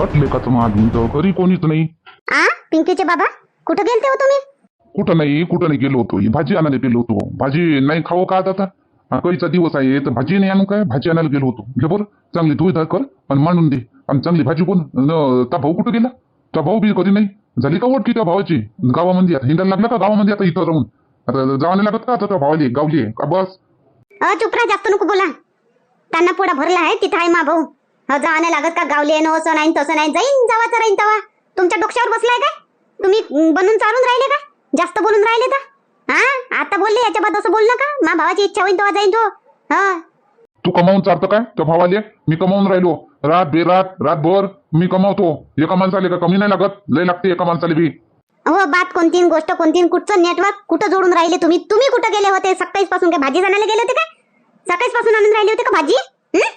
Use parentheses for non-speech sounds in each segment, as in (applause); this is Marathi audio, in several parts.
हटले का तुम्हाला घरी कोणीच नाही. आ? पिंकीचे बाबा? कुठं गेलते हो तुम्ही? कुठं नाही कुठं नाही गेलो होतो. भाजी आणायला गेलो होतो. भाजी नाही खावं का आता? कळीचा दिवस आहे तर भाजी नाही आणू काय? भाजी आणायला गेलो होतो. घे बरं चांगली धुई कर आणि मांडून दे. आणि चांगली भाजी कोण? न त्या भाऊ कुठं गेला? त्या भाऊ बी कधी नाही. झाली का ओळखी त्या भावाची? गावामध्ये आता. हिंडायला लागला का गावामध्ये आता इथं राहून? आता जावं नाही लागत का आता त्या भावाली? गावली का बस? अ चुप राहा जास्त नको बोला. त्यांना पोडा भरला आहे तिथं आहे मा भाऊ. नाही लागत का गावले न असं नाही तसं नाही. जाईन जावाचं राहीन तवा. तुमच्या डोक्यावर बसलाय काय तुम्ही बनून चालून राहिले का? जास्त बोलून राहिले तर? हा? आता बोलले याच्या बाद असं बोल नका मा भावाची इच्छा होईल तेव्हा जाईन तो. हा? तू कमावून चालतं काय? त्या भावाले? मी कमावून राहिलो. रात बेरात रातभर मी कमावतो. एका माणसाले का कमी नाही लागत? लय लागते एका माणसाले बी. हो बात कोणती गोष्ट कोणती कुठचं नेटवर्क कुठं जोडून राहिले तुम्ही? तुम्ही कुठं गेले होते? सकाळीच पासून काय भाजी जाण्याला गेले होते का? सकाळीच पासून आणून राहिले होते का भाजी? हं?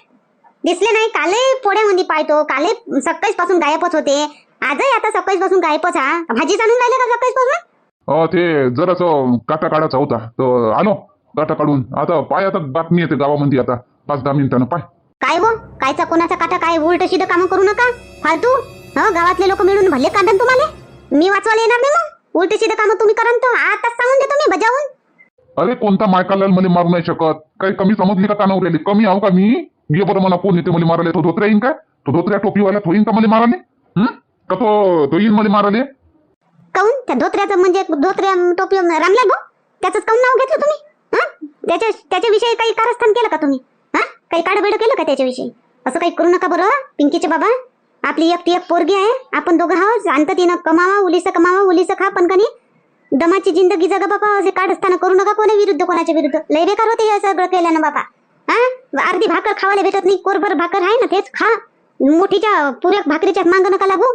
दिसले नाही. काले पोड्यामध्ये पाहतो. काले सकाळीच पासून गायबच होते. आजही आता सकाळीच पासून गायबच हा? भाजीच आणून राहिले का सकाळीच पासून अ, ते जरासं काटा काढायचा होता. तर आलो काटा काढून. आता पाय आता बातमी येते गावामध्ये आता. पाच दहा मिनिटानं पाय. काय वो कायचा कोणाचा काटा? काय उलट शिद काम करू नका. फालतू. हो गावातले लोक मिळून भले काढन तुम्हाला. मी वाचवायला येणार नाही मग. उलट शिद काम तुम्ही करा तो आताच सांगून देतो मी बजावून. अरे कोणता मायकालाल मला मारू नाही शकत. काही कमी समजली का कानावर राहिली कमी आहो का मी? घे बरं मला कोण येते मला मारायला? तो धोत्र्या येईन काय? तो धोत्र्या टोपीवाला तो येईन का मला मारायला? हं? का तो तो येईन मला मारायला? काऊन? त्या धोत्र्याचं म्हणजे धोत्र्या टोपी रामलाल भाऊ त्याचंच काऊन नाव घेतलं तुम्ही? हं? त्याच्या त्याच्याविषयी काही कारस्थान केलं का तुम्ही? हा? काही काढबेड केलं का त्याच्याविषयी? असं काही करू नका बरं पिंकीचे बाबा. आपली एकटी एक पोरगी आहे. आपण दोघं आहोत. शांततेनं कमावा उलीस कमावा उलीस खा. पण कनी दमाची जिंदगी जगा बाबा असे काढस्थानं करू नका कोणा विरुद्ध कोणाच्या विरुद्ध. लय बेकार होते हे सगळं केल्यानं बाबा. हा? अर्धी भाकर खावायला भेटत नाही कोरभर भाकर आहे ना तेच? खा मोठीच्या पुऱ्या भाकरीच्या मांग नका लागू.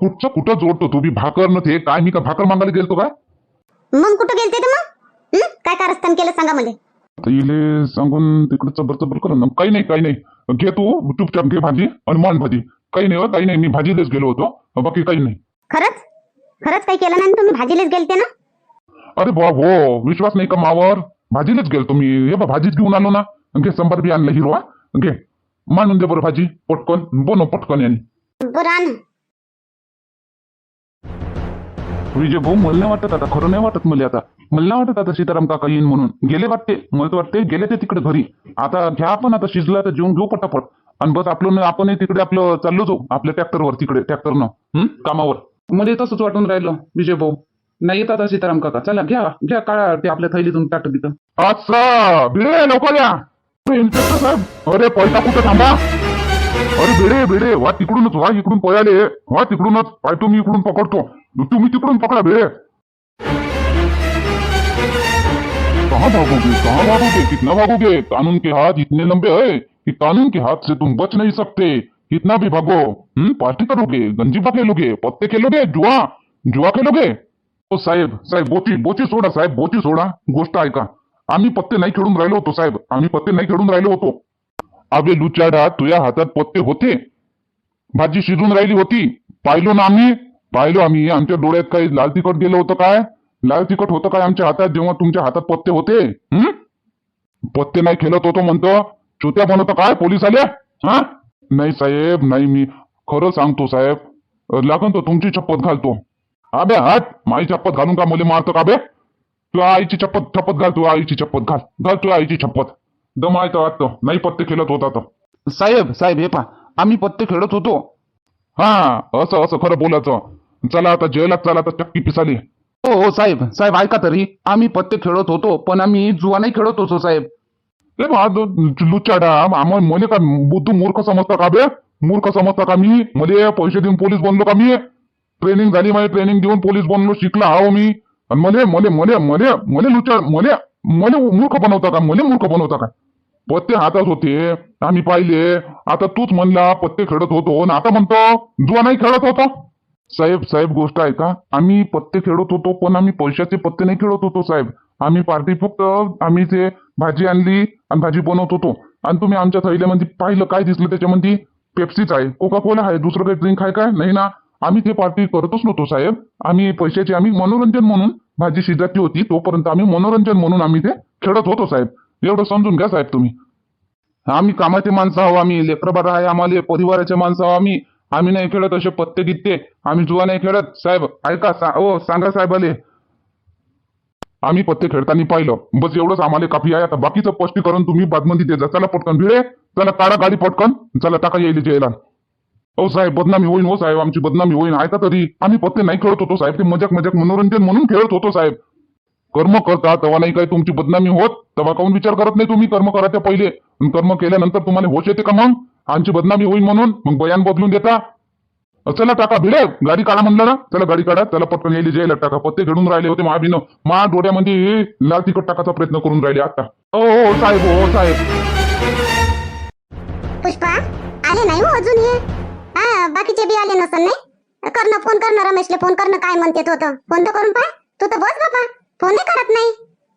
कुठचं कुठं जोडतो तू बी? भाकर नथे काय मी का भाकर मागायला गेलतो काय मग कुठं गेलते तर मग? हं? काय कारस्थान केलं सांगा मला. इले सांगून तिकडे चबर चबर कर ना. काही नाही काही नाही. घे तू चुपचाप घे भाजी आणि मान भाजी. काही नाही हो, काही नाही. मी भाजीलाच गेलो होतो. बाकी काही नाही. खरंच? खरंच काही केलं नाही तुम्ही? भाजीलेच गेलते ना? अरे बा हो. विश्वास नाही का मावर? भाजीलाच गेलतो मी. हे बा भाजीच घेऊन आलो ना. घे संभार बी आणलं हिरवा. घे मांडून दे बरं भाजी पटकन. बनव पटकन यांनी. बरं आण. विजय भाऊ मला नाही वाटत आता खरं नाही वाटत मला आता. मला नाही वाटत आता सीताराम काका येईन म्हणून. गेले वाटते मला तर वाटते गेले ते तिकडे घरी. आता घ्या आपण आता शिजला तर जेवून घेऊ पटापट. आणि बस आपलं न- आपणही तिकडे आपलं चाललो जाऊ आपल्या ट्रॅक्टरवर तिकडे ट्रॅक्टरनं हं? कामावर. मध्ये तसंच वाटून राहिलं विजय भाऊ. नाही येत आता सीताराम काका. चला घ्या घ्या काळा ते आपल्या थैलीतून टाक तिथं. अच्छा भिडे लवकर या. इन्स्पेक्टर (laughs) अरे थांबा? अरे वा तिकडूनच वा, इकडून पळाले. वा तिकडूनच पाय तुम्ही इकडून पकडतो. तुम्ही तिकडून पकडा कहाँ भागोगे कहाँ भागोगे? कितना भागोगे? कानून के हाथ इतने लंबे है कि कानून के हाथ से तुम बच नहीं सकते। कितना भी भागो हम्म पार्टी करोगे गंजीबा खेलोगे पत्ते खेलोगे, जुआ जुआ खेलोगे? ओ साहेब साहेब, बोची बोची सोडा, साहेब, बोची सोडा गोष्ट ऐका आम्ही पत्ते नाही खेळून राहिलो होतो साहेब. आम्ही पत्ते नाही खेळून राहिलो होतो. अबे लुचाडा तुझ्या हातात पत्ते होते. भाजी शिजून राहिली होती. पाहिलो ना आम्ही. पाहिलो आम्ही. आमच्या डोळ्यात काही लाल तिखट गेलं होतं काय? लाल तिखट होतं काय आमच्या हातात जेव्हा तुमच्या हातात पत्ते होते? हम्म पत्ते नाही खेळत होतो म्हणतो. चुत्या बनवतो काय पोलीस आल्या हा? नाही साहेब नाही मी. खरं सांगतो साहेब. लागन तो तुमची चप्पत घालतो. अबे हात माई चप्पत घालून का मुले मारतो का बे तू आईची चप्पत चप्पत घाल तू आईची चप्पत घाल. घाल तू आईची चप्पत दम आहे तर वाटतं नाही पत्ते खेळत होता तर साहेब साहेब हे पा आम्ही पत्ते खेळत होतो. हा असं असं खरं बोलायचं. चला आता जेलात चला आता चक्की पिसाली. हो हो साहेब. साहेब ऐका तरी. आम्ही पत्ते खेळत होतो पण आम्ही जुआ नाही खेळत होतो साहेब. ए बा आम्हाला मले का बुद्धू मूर्ख समजता का बे? मूर्ख समजता का मी? मले पैसे देऊन पोलीस बनलो का मी? ट्रेनिंग झाली माझी ट्रेनिंग देऊन पोलीस बनलो शिकला आहो मी. आणि मले मले मले मले मले लुच्चा मले मले मूर्ख बनवता का? मले मूर्ख बनवता का? पत्ते हातात होते आम्ही पाहिले. आता तूच म्हणला पत्ते खेळत होतो. आणि आता म्हणतो जुआ नाही खेळत होता? साहेब साहेब गोष्ट आहे का? आम्ही पत्ते खेळत होतो पण आम्ही पैशाचे पत्ते नाही खेळत होतो साहेब. आम्ही पार्टी फक्त आम्ही ते भाजी आणली आणि भाजी बनवत होतो. आणि तुम्ही आमच्या थैल्यामध्ये पाहिलं काय दिसलं त्याच्यामध्ये? पेप्सीच आहे. कोका कोला आहे. दुसरं काही ड्रिंक आहे काय नाही ना. आम्ही ते पार्टी करतच नव्हतो साहेब. आम्ही पैशाची आम्ही मनोरंजन म्हणून भाजी शिजाची होती तोपर्यंत आम्ही मनोरंजन म्हणून आम्ही ते खेळत होतो साहेब. एवढं समजून घ्या साहेब तुम्ही. आम्ही कामाचे माणसं आहो आम्ही लेकरबार आहे आम्हाला परिवाराचे माणसं आहो आम्ही. आम्ही नाही खेळत असे पत्ते गित्ते. आम्ही जुवा नाही खेळत साहेब. ऐका सा ओ सांगा साहेबाले आम्ही पत्ते खेळताना पाहिलं. बस एवढंच आम्हाला काफी आहे. आता बाकीचं स्पष्टीकरण तुम्ही बादमध्ये दे. चला पटकन भिडे. चला काढा गाडी पटकन. चला टाका येईल जेला हो साहेब बदनामी होईन हो साहेब आमची बदनामी होईन. ऐका तरी? आम्ही पत्ते नाही खेळत होतो साहेब ते मजाक मजाक मनोरंजन म्हणून खेळत होतो साहेब. कर्म करता तेव्हा नाही काय तुमची बदनामी होत? तेव्हा काऊन विचार करत नाही तुम्ही कर्म करा त्या पहिले कर्म केल्यानंतर तुम्हाला होश येते का मग? आमची बदनामी होईल म्हणून? मग बयान बदलून देता. चला टाका भिडे. गाडी काढा म्हणलं ना. चला गाडी काढा. चला पटकन यायला जायला टाका. पत्ते घडून राहिले होते महाबीनं मा डोळ्यामध्ये लाल तिखट टाकायचा प्रयत्न करून राहिले आता. हो हो साहेब हो, हो साहेब. पुष्पा आले नाही हो अजून हे? बाकीचे बी आले नसन नाही? करणं फोन करणं रमेशले फोन करणं काय म्हणते तो तर. फोन तर करून पाय. तू तर बस बापा. फोन नाही करत नाही.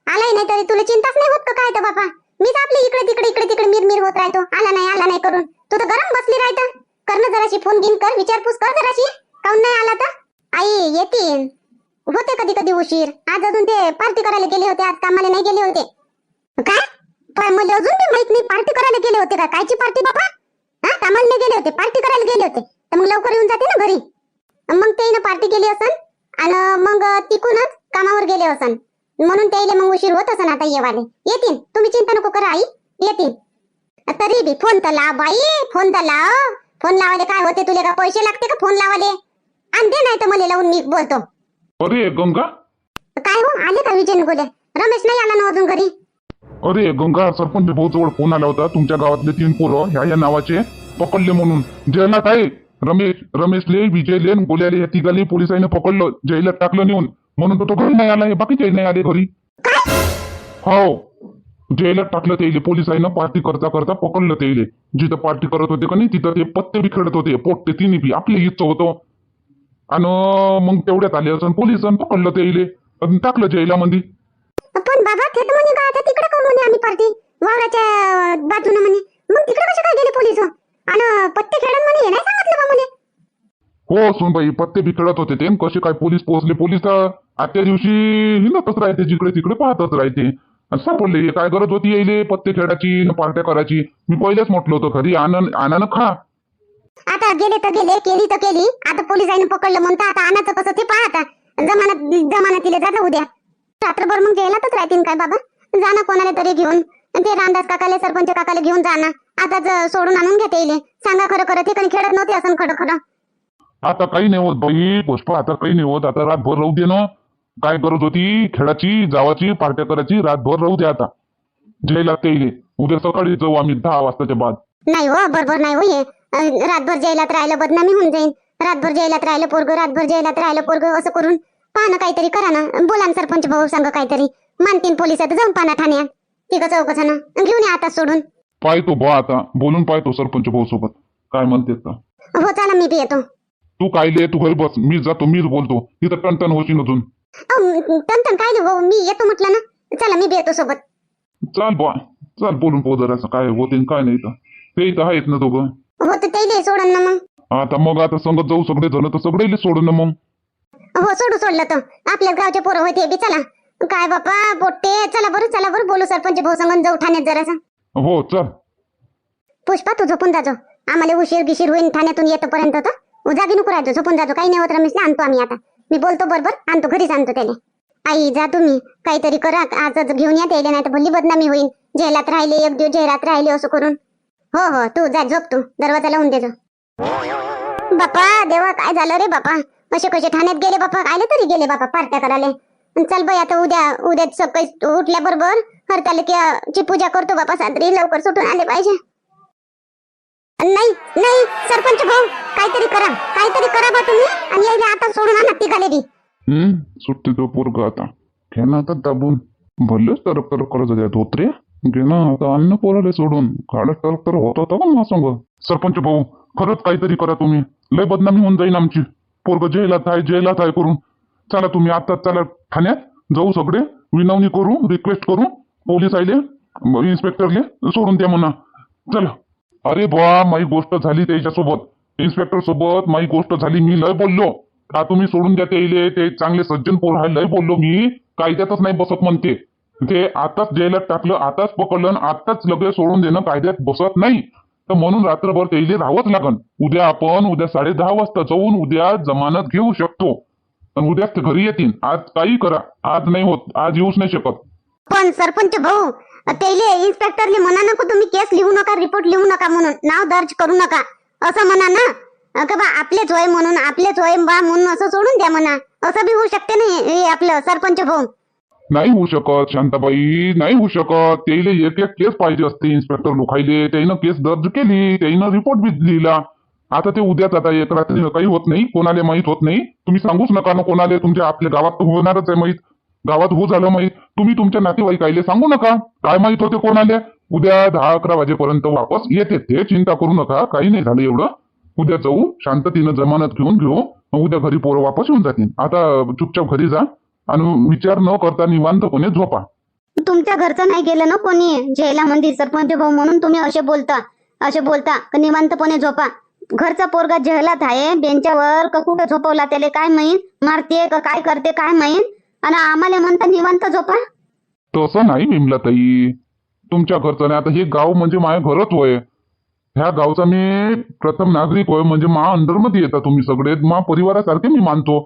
आलाय नाही तरी तुला चिंताच नाही होत का काय तर बापा? मीच आपली इकडे तिकडे इकडे तिकडे मिरमिर होत राहतो. आला नाही आला नाही करून. तू तर गरम बसली राहत. करणं जराशी फोन गिन कर विचारपूस कर जराशी. काऊन नाही आला तर? आई येतील. होते कधी कधी उशीर. आज अजून ते पार्टी करायला गेले होते आज कामाला नाही गेले होते. काय? पण मला अजून ते माहीत नाही पार्टी करायला गेले होते का? कायची पार्टी बाबा हा कामाला गेले होते पार्टी करायला गेले होते. तर मग लवकर येऊन जाते ना घरी. मग ते पार्टी केली असन. आणि मग तिकूनच कामावर गेले असन. म्हणून त्याला मग उशीर होत असन आता येवाले. येतील तुम्ही चिंता नको करा आई. येतील तरी बी फोन तर लाव बाई. फोन तर लाव. फोन लावाले काय होते तुले का? पैसे लागते का फोन लावाले? आणि दे नाही तर मला लावून मी बोलतो. अरे गंगा? काय हो? आले का विजय गोले रमेश नाही आला ना अजून घरी? अरे गंगा सरपंच भाऊ जवळ फोन आला होता. तुमच्या गावातले तीन पोरं ह्या या नावाचे पकडले म्हणून. जैलात आहे रमेश रमेशले विजयले आणि गोल्याले या तिघाले पोलिसांनी पकडलं. जैलात टाकलं नेऊन. म्हणून तो तो घरी नाही आला हे बाकीचे नाही आले घरी. हो. जैलात टाकलं ते पोलिसांनी पार्टी करता करता पकडलं ते जिथं पार्टी करत होते का नाही तिथं ते पत्ते बी खेळत होते. पोट ते तिन्ही बी. आपले इच्छा होतं. आणि मग तेवढ्यात आले असं पोलिसांनी पकडलं ते टाकलं जैलामध्ये पण बाबा ते तर म्हणे का आता तिकडे कोण म्हणे आम्ही पार्टी? वावराच्या बाजूने म्हणे. मग तिकडे कसे काय गेले पोलीस? आणि पत्ते खेळत म्हणे नाही सांगितलं बा म्हणे. हो सुनबाई पत्ते बी खेळत होते ते. कसे काय पोलीस पोहोचले? पोलीस तर आजच्या दिवशी हिंडतच राहते जिकडे तिकडे पाहतच राहते सापडले. काय गरज होती यायले पत्ते खेळायची न पार्ट्या करायची? मी पहिलेच म्हटलं होतं खरी. आनंद आनंद खा. आता गेले तर गेले केली तर केली. आता पोलिसांनी पकडलं म्हणता आता आणायचं कसं ते पहा आता जमानत जमानतीला जाता उद्या. रात्रभर मग जेलातच राहतील काय बाबा? जा ना कोणाला तरी घेऊन. ते रामदास काकाले सरपंच काकाले घेऊन जा ना. आता ज- सोडून आणून घेता येईल सांगा खरं खरं ते काही खेळत नव्हते असं खरं खरं आता काही नाही होत बाई पुष्पा आता काही नाही होत. आता रातभर राहू दे ना. काय गरज होती? खेळाची जावाची पार्ट्या करायची रातभर राहू दे आता. जैलात ते उद्या सकाळी जाऊ आम्ही दहा वाजताच्या बाद. नाही हो बरोबर नाही हो रातभर जेलात राहिलं बदनामी होऊन जाईल रातभर जेलात राहिलं पोरग रातभर जेलात राहिलं पोरग असं करून. पहा ना काहीतरी करा ना. बोला ना सरपंच भाऊ सांग काहीतरी. मानतीन पोलिसात जाऊन पाना ठाण्यात तिघं चौकसा ना घेऊन या आता सोडून. पाहतो बा आता. बोलून पाहतो सरपंच भाऊ सोबत. काय म्हणते हो चला मी बी येतो. तू काय ले तू घरी बस. मी जातो मीच बोलतो. तिथं टणटण होशील अजून. अहो तन काय नाही भाऊ? मी येतो म्हटलं ना. चला मी बी येतो सोबत. चाल बा. चाल बोलून पाहू जरासं काय होते काय नाही तर ते इथं आहेत ना दोघं. हो तर ते सोडून ना मग. आता मग आता संगत जाऊ सगळे जण तर सगळे सोडून ना मग. हो सोडू सोडलं तर. आपल्याच गावचे पोरं होते बी चला. काय बापा पोट्टे चला बरं चला बरं बोलू सरपंच भाऊ संग जाऊ ठाण्यात जरासा. हो चल. पुष्पा तू झोपून जाजो आम्हाला उशीर गिशीर होईन ठाण्यातून येतोपर्यंत तर. जागी नको राहतो झोपून जाजो काही नाही होत रमेशला आणतो आम्ही आता. मी बोलतो बरोबर आणतो घरीच आणतो त्याला. आई जा तुम्ही. काहीतरी करा आजच घेऊन या त्याला नाही तर भल्ली बदनामी होईल जेलात राहिले एक दिवस जेलात राहिले असं करून. हो हो तू जा झोप तू. दरवाजा लावून देजो बापा देवा काय झालं रे बापा? कसे कसे ठाण्यात गेले बापा? आले तरी गेले बापा पार्ट्या करायला. चल बाई आता उद्या उद्या सकाळी उठल्याबरोबर हरतालिकेची पूजा करतो बापा साजरी लवकर सुटून आले पाहिजे. नाही नाही सरपंच भाऊ काहीतरी करा काहीतरी करा बा तुम्ही आणि यायला आता सोडून आणा तिघाले बी. हम्म सुट्टी तो पोरग आता. घे ना आता दाबून. भरलेच तरफ तरफ करत होत्या धोत्रे घे ना आता अन्न पोराले सोडून. काढत तरफ तर होत होता का मला सांग सरपंच भाऊ खरंच काहीतरी करा तुम्ही. लय बदनामी होऊन जाईल आमची. पोरग जेलात आहे जेलात आहे करून. चला तुम्ही आता चला ठाण्यात जाऊ सगळे. विनवणी करू रिक्वेस्ट करू. पोलीस आले इन्स्पेक्टरले सोडून द्या म्हणा. चला. अरे बा माझी गोष्ट झाली त्याच्यासोबत. इन्स्पेक्टर सोबत माझी गोष्ट झाली मी लय बोललो. का तुम्ही सोडून द्या ते ते चांगले सज्जन पोर आहे लय बोललो मी. कायद्यातच नाही बसत म्हणते. ते आताच जेलात टाकलं आताच पकडलं आणि आताच लगेच सोडून देणं कायद्यात बसत नाही. तर म्हणून रात्रभर त्याला राहावंच लागन. उद्या आपण उद्या साडे दहा वाजता जाऊन उद्या जमानत घेऊ शकतो. पण उद्याच ते घरी येतील. आज काही करा. आज नाही होत. आज येऊच नाही शकत. पण सरपंच भाऊ त्याले इन्स्पेक्टरले म्हणा नको तुम्ही केस लिहू नका रिपोर्ट लिहू नका म्हणून. नाव दर्ज करू नका. असं म्हणा ना. अं, का बा आपलेच होय म्हणून आपलेच होय बा म्हणून असं सोडून द्या म्हणा. असं बी होऊ शकते नाही हे आपलं सरपंच भाऊ. नाही होऊ शकत शांताबाई नाही होऊ शकत. त्याला एक एक केस पाहिजे असते इन्स्पेक्टर लोकायले. त्यानं केस दर्ज केली त्यानं रिपोर्ट बी लिहिला आता ते उद्याच आता एक रात्री काही होत नाही कोणाला माहीत होत नाही. तुम्ही सांगूच नका ना कोणाला तुमच्या आपल्या गावात तर होणारच आहे माहीत. गावात हो झालं माहीत. तुम्ही तुमच्या नातेवाईकाले सांगू नका. काय माहीत होते कोणाला? उद्या दहा अकरा वाजेपर्यंत वापस येते ते. चिंता करू नका. काही नाही झालं एवढं. उद्या जाऊ. शांततेनं जमानत घेऊन घेऊ. उद्या घरी पोरं वापस येऊन जातील. आता चुपचाप घरी जा. आणि विचार न करता निवांतपणे झोपा. तुमच्या घरचं नाही गेलं ना कोणी? जयला मंदिर सरपंच भाऊ म्हणून तुम्ही असे बोलता. असे बोलता का निवांतपणे झोपा. घरचा पोरगा जहलात आहे बेंचावर का कुठं झोपवला त्याला काय माहीत मारते का काय करते काय माहीत आणि आम्हाला म्हणता निवांत झोपा. तसं नाही विमलाताई. तुमच्या घरचं नाही. आता हे गाव म्हणजे माझ्या घरच होय. ह्या गावचा मी प्रथम नागरिक होय. म्हणजे मा अंडरमध्ये येता तुम्ही सगळे. मा परिवारासारखे मी मानतो.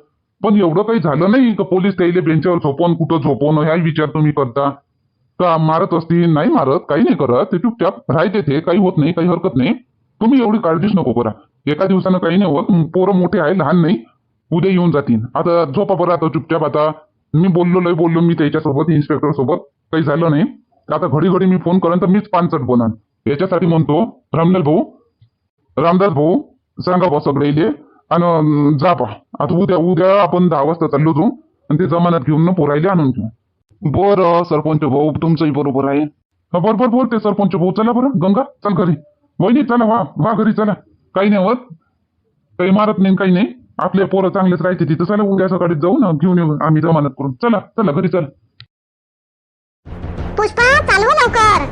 पण एवढं काही झालं नाही का पोलीस त्याला बेंचवर झोपवून कुठं झोपवणं ह्या विचार तुम्ही करता? का मारत असतील? नाही मारत काही नाही करत. ते चुपचाप राहते ते काही होत नाही काही हरकत नाही. तुम्ही एवढी काळजीच नको करा. एका दिवसानं काही नाही होत. पोरं मोठे आहे लहान नाही. उद्या येऊन जातील. आता झोपा बरं आता चुपचाप आता मी बोललो लय बोललो मी त्याच्यासोबत इन्स्पेक्टर सोबत काही झालं नाही. आता घडी घडी मी फोन करेन तर मीच पानचट बोलान याच्यासाठी म्हणतो रामलाल भाऊ रामदास भाऊ सांगा बा सगळे इले. आणि जा पा आता उद्या उद्या आपण दहा वाजता चाललो जाऊ आणि ते जमानत घेऊन ना पोरायले आणून घेऊ बरं सरपंच भाऊ तुमचंही बरोबर आहे. हा, बरोबर बोलते सरपंच भाऊ. चला बरं गंगा चल घरी. वहिनी चला वा वा घरी चला. काही नाही होत. काही मारत नाही काही नाही. आपले पोरं चांगलेच राहते तिथं. चला उद्या सकाळी जाऊ ना घेऊन येऊ आम्ही जमानत करून. चला चला घरी चला. पुष्पा चालव लवकर.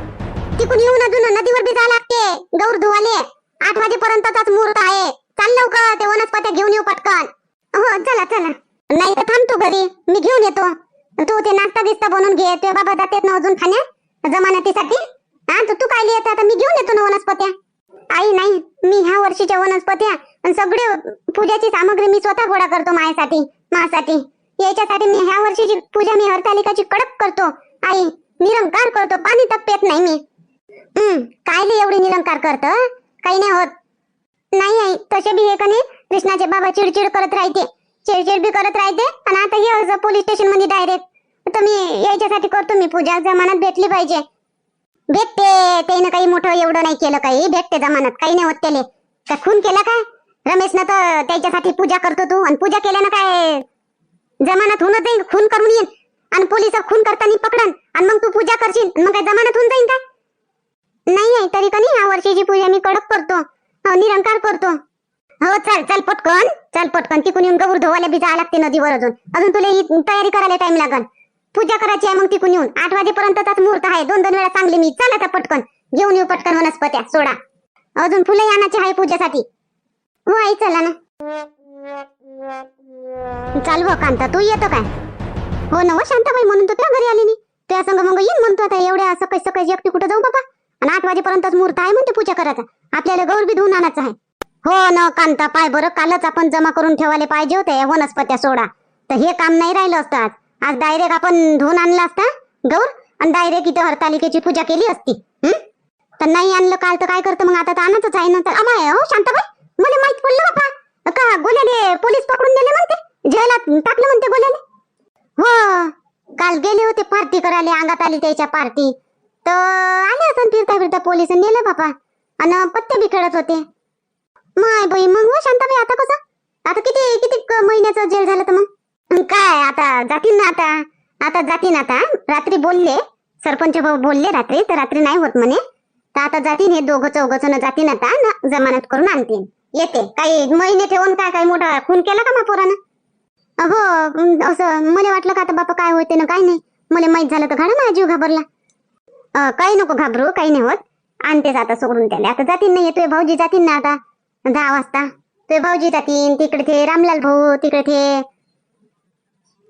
तिकून येऊन अजून नदीवर बी लागते. गौर धुवाले. आठ वाजेपर्यंतचाच मुहूर्त आहे. चाल लवकर ते वनस्पत्या घेऊन येऊ पटकन. हो चला चला. नाही तर थांबतो घरी मी घेऊन येतो. तू ते नाश्ता बिस्ता बनवून घे ते बाबा जाते ना अजून खाण्या जमानतीसाठी. हा तर तू काय लिहित आता मी घेऊन येतो ना वनस्पत्या. आई नाही मी ह्या वर्षीच्या वनस्पत्या आणि सगळे पूजाची सामग्री मी स्वतः गोळा करतो माझ्यासाठी माझ्यासाठी याच्यासाठी मी ह्या वर्षीची पूजा मी हरतालिकाची कडक करतो. आई निरंकार करतो पाणी तक पेत नाही मी. हम्म काय लई एवढी निरंकार करत? काही नाही होत. नाही आई तसे बी हे कने कृष्णाचे बाबा चिडचिड करत राहते. चिडचिड बी करत राहते आणि आता हे अर्ज पोलीस स्टेशनमध्ये डायरेक्ट तर मी याच्यासाठी करतो मी पूजा जमानात भेटली पाहिजे. भेटते त्यानं काही मोठं एवढं नाही केलं काही. भेटते जमानात काही नाही होत त्याले. का खून केला काय? रमेशनं तर त्याच्यासाठी पूजा करतो तू. आणि पूजा केल्यानं काय? जमानात होऊन जाईल खून करून येईल आणि पोलीस खून करताना पकडन. आणि मग तू पूजा करशील मग काय जमानात होऊन जाईल का नाही आहे तरी कनी या वर्षीची पूजा मी कडक करतो. निरंकार करतो. हो चल चल पटकन चल पटकन. तिकून येऊन गौर धुवायला बी जावं लागते नदीवर अजून. अजून तुला ही तयारी करायला टाइम लागल पूजा करायची आहे मग तिकून येऊन. आठ वाजेपर्यंतचाच मुहूर्त आहे. दोन दोन वेळा चांगली मी. चल आता पटकन. घेऊन येऊ पटकन वनस्पत्या. सोडा. अजून फुलं आणायची आहे पूजेसाठी. हो आई चला ना. चाल हो कांता. तू येतो काय? हो ना हो शांताबाई म्हणून तू त्या घरी आली नाही त्या संग मग येईन म्हणतो आता. एवढ्या सकाळी सकाळी एकटी कुठं जाऊ बाबा? आणि आठ वाजेपर्यंतच मुहूर्त आहे म्हणते पूजा करायचा. आपल्याला गौर बी धुवून आणायचं आहे. हो न कांता पाय बरं कालच आपण जमा करून ठेवायला पाहिजे होते या वनस्पत्या सोडा. तर हे काम नाही राहिलं असतं आज. आज डायरेक्ट आपण धुवून आणला असता गौर आणि डायरेक्ट इथं हरतालिकेची पूजा केली असती. तर नाही आणलं काल तर काय करतं मग? आता तर आणतच आहे ना. तर अमाय हो शांताबाई? मला माहीत पडलं बाबा का गोल्याले पोलीस पकडून दिले म्हणते? जेलात टाकलं म्हणते गोल्याले हो काल गेले होते पार्टी करायला अंगात आली त्याच्या पार्टी. तर आले असं फिरता फिरता पोलीस नेलं बापा. आणि पत्ते बी खेळत होते. माय बाई मग हो शांताबाई आता कसं? आता किती किती महिन्याचं जेल झालं तर मग? काय आता जातील ना आता. आता जातील आता रात्री बोलले. सरपंच भाऊ बोलले रात्री तर रात्री नाही होत म्हणे. तर आता जातील हे दोघं चौघ जण जातील आता ना जमानत करून आणतील. येते. काही महिने ठेवून काय काय मोठा खून केला का मग पोरानं? हो असं मला वाटलं का आता बापा काय होते ना काही नाही. मला माहीत झालं तर घाडा माझा जीव घाबरला. काही नको घाबरू काही नाही होत. आणतेच आता सोडून त्याला. आता जातील नाही तुझे भाऊजी जातील ना आता. दहा वाजता. तुझे भाऊजी जातील तिकडे ते रामलाल भाऊ तिकडे ते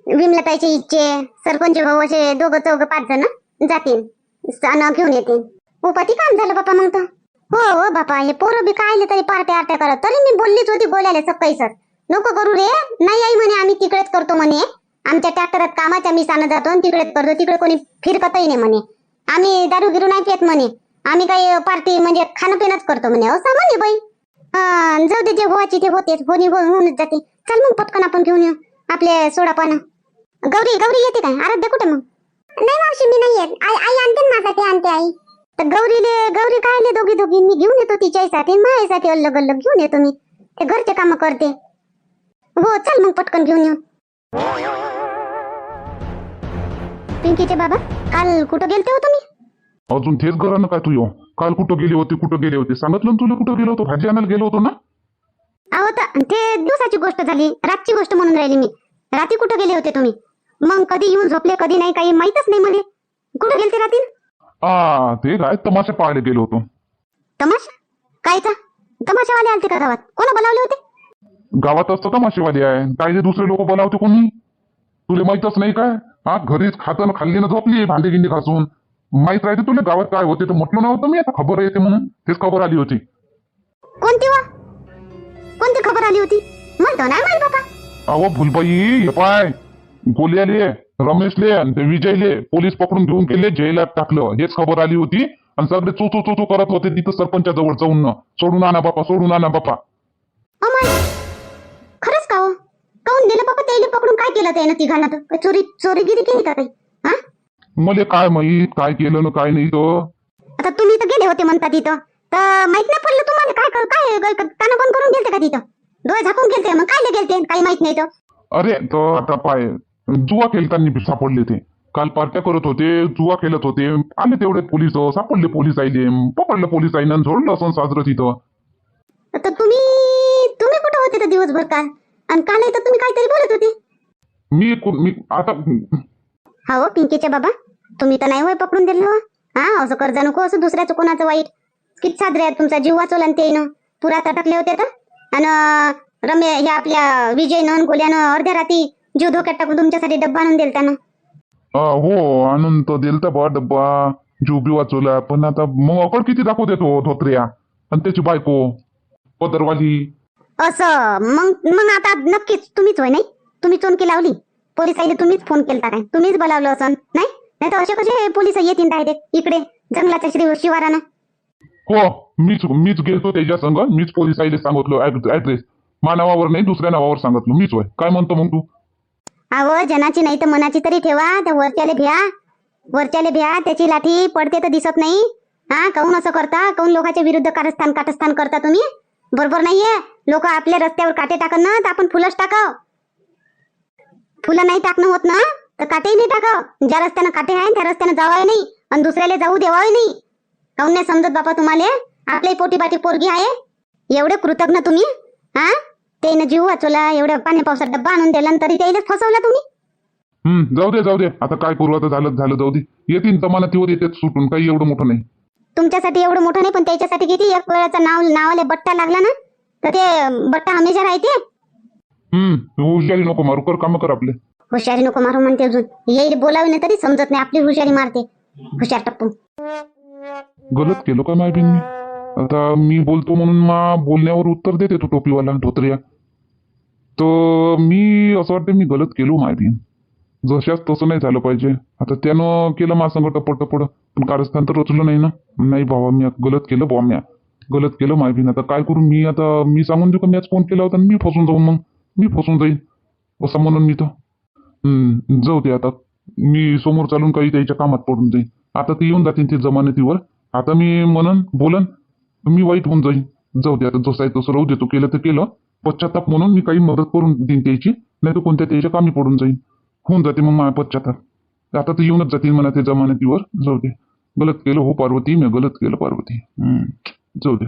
विमलताईचे इच्छे सरपंच भाऊ असे दोघं चौघ पाच जण जातील सण घेऊन येतील उपाती काम झालं बापा मग तर? हो हो बापा हे पोरं बी काय तरी पार्ट्या आरट्या करत. तरी मी बोललीच होती बोलायला सकाळी सर. नको करू रे. नाही आई म्हणे आम्ही तिकडेच करतो म्हणे. आमच्या ट्रॅक्टरात कामाच्या मी सांगत जातो आणि तिकडेच करतो. तिकडे कोणी फिरकतही नाही म्हणे. आम्ही दारू गिरू नाही पियत म्हणे. आम्ही काही पार्टी म्हणजे खाणं पिणंच करतो म्हणे असं म्हणे बाई. जाऊ दे जे व्हायची ते होतेच होणी हो- होऊनच जाते. चल मग पटकन आपण घेऊन येऊ आपले सोडा पानं. गौरी गौरी येते काय? आराध्य कुठे मग? नाही मावशी मी नाही येत. आई आई आणते ना माझ्यासाठी आणते आई. तर गौरीले गौरी कायले दोघी दोघी मी घेऊन येतो तिच्यासाठी माझ्यासाठी अल्लग अल्लग घेऊन येतो मी. ते घरचे काम करते. हो चल मग पटकन घेऊन येऊ. पिंकीचे बाबा काल कुठं गेलते हो तुम्ही? अजून तेच घरानं काय तू येऊ? काल कुठं गेली होती कुठं गेली होती? सांगितलं ना तुला कुठं गेलो होतो? भाजी आणायला गेलो होतो ना? अहो तर ते दिवसाची गोष्ट झाली. रातची गोष्ट म्हणून राहिली मी. रात्री कुठं गेले होते तुम्ही? मग कधी येऊन झोपले कधी नाही काही माहीतच नाही मला. कुठं गेलते रात्री आ ते काय तमाशा पाहायला गेलो होतो. तमाशा? कायचा तमाशावाले आलते का गावात? कोण बोलावले होते? गावात असतं तमाशेवाली आहे. काय ते दुसरे लोक बोलावते कोणी? तुला माहीतच नाही काय? हा घरीच खातं खाल्ली ना झोपली भांडी गिंडी घासून. माहीत राहते तुला? गावात काय होते तर म्हटलं नव्हतं मी आता खबर येते म्हणून. तेच खबर आली होती. कोणती वा? कोणती खबर आली होती? म्हणतो नाही माहीत बाबा. अहो भुलबाई हे पाय. गोल्याले रमेशले आणि ते विजयले पोलीस पकडून घेऊन गेले जैलात टाकलं. हेच खबर आली होती. आणि सगळे चो चो चो चो करत होते तिथं सरपंचा जवळ जाऊन. न. सोडून आणा बापा सोडून आणा बापा. अमाय खरंच का हो? काऊन गेलं बाबा त्याला पकडून? काय केलं त्यानं तिघांना तर? काय चोरी चोरीगिरी केली का काही? हा? मले काय माहीत काय केलं ना काय नाही तर आता तुम्ही तर गेले होते म्हणता तिथं. तर माहीत नाही पडलं तुम्हाला काय कर- काय काय- काय- कानं बंद करून गेलते का तिथं? डोळे झाकून गेलते. मग काय गेलते? काही माहीत नाही तर. अरे तर आता पाय जुवा खेळताना बी सापडले ते. काल पार्ट्या करत होते जुवा खेळत होते. आले तेवढे पोलीस सापडले पोलीस आईले. पकडलं पोलीस आईनं झोडलं असं साजरं तिथं. तर तुम्ही तुम्ही कुठं होते तर दिवसभर काल? आणि काल तर तुम्ही काहीतरी बोलत होते. मी मी आता हा हो पिंकीचे बाबा. तुम्ही तर नाही होय पकडून दिलं हो. असं कर्ज नको असं दुसऱ्याचं कोणाचं वाईट. किती साजरे आहेत तुमचा जीव वाचवला आणि ते न पुरा टाकले होते तर आणि रमे हे आपल्या विजयनं गोल्यानं अर्ध्या रात्री जीव धोक्यात टाकून तुमच्यासाठी डब्बा आणून दिल त्यानं अ, हो आणून तर दिलता बा डब्बा. जीव बी वाचवला पण आता मग अकड किती दाखवत येतो धोत्र्या? आणि त्याची बायको पदरवाली. असं मग मग आता नक्कीच तुम्हीच होय नाही? तुम्ही चोनकी लावली. पोलिसाईला तुम्हीच फोन केलता काय? तुम्हीच बोलावलं असं नाही? नाही तर असे कसे पोलीस येतील डायरेक्ट इकडे जंगलाच्या श्री शिवारानं. हो मीच मीच गेलतो त्याच्या संग मीच पोलीस आईले सांगितलं ऍड्रेस मा नावावर नाही दुसऱ्या नावावर सांगितलं. मीच होय. काय म्हणतो मग तू? अहो जनाची नाही तर मनाची तरी ठेवा त्या वरच्याले भ्या. वरच्याले भ्या त्याची लाठी पडते तर दिसत नाही. हा काऊन असं करता? काऊन लोकांच्या विरुद्ध कारस्थान काटस्थान करता तुम्ही? बरोबर नाहीये. लोक आपल्या रस्त्यावर काटे टाकन ना तर आपण फुलंच टाकाव. फुलं नाही टाकणं होत ना? तर काटेही नाही टाकाव. ज्या रस्त्यानं काटे आहे त्या रस्त्यानं जावाय नाही आणि दुसऱ्याला जाऊ देवाय नाही. काऊन नाही समजत बापा तुम्हाला? आपल्याही पोटी पाटी पोरगी आहे. एवढे कृतज्ञ तुम्ही हा? त्यानं जीव वाचवला एवढ्या पाणी पावसात डब्बा आणून दिला तरी त्याला फसवला तुम्ही. हम्म जाऊ दे जाऊ दे. आता काय आता झालं झालं जाऊ दे. येतील जमानतीवर येते सुटून. काही एवढं मोठं नाही. तुमच्यासाठी एवढं मोठं नाही पण त्याच्यासाठी किती? एक वेळाचा नाव नावाला बट्टा लागला ना? तर ते बट्टा हमेशा राहते? हम्म हुशारी नको मारू. कर काम कर आपले. हुशारी नको मारू म्हणते अजून. येईल बोलावी तरी समजत नाही आपली हुशारी मारते. हुशार टप्पू. गलत केलं का माय मी? आता मी बोलतो म्हणून मा बोलण्यावर उत्तर देते तो टोपीवाला धोत्र्या. तर मी असं वाटतं मी गलत केलो मायबीन जशाच तसं नाही झालं पाहिजे. आता त्यानं केलं मा संग टपड टपड पण कारस्थान तर रचलं नाही ना. नाही भावा मी गलत केलं बाबा म्या. गलत केलं मायबीन आता काय करू मी? आता मी सांगून देऊ का मॅच फोन केला होता मी फसून जाऊन मग? मी फसून जाईन. असं म्हणून मी तर. हम्म, जाऊ दे आता. मी समोर चालून काही त्याच्या कामात पडून जाईन. आता ते येऊन जातील ते जमानतीवर. आता मी म्हणन बोलन मी वाईट होऊन जाईन. जाऊ दे आता जसं आहे तसं राहू देतो केलं तर केलं. पश्चाताप म्हणून मी काही मदत करून देईन त्याची. नाही तर कोणत्या त्याच्या कामी पडून जाईन. होऊन जाते मग माझ्या पश्चाताप. आता तर येऊनच जातील म्हणा ते जमानतीवर. जाऊ दे. गलत केलं हो पार्वती. मी गलत केलं पार्वती. हम्म, जाऊ दे.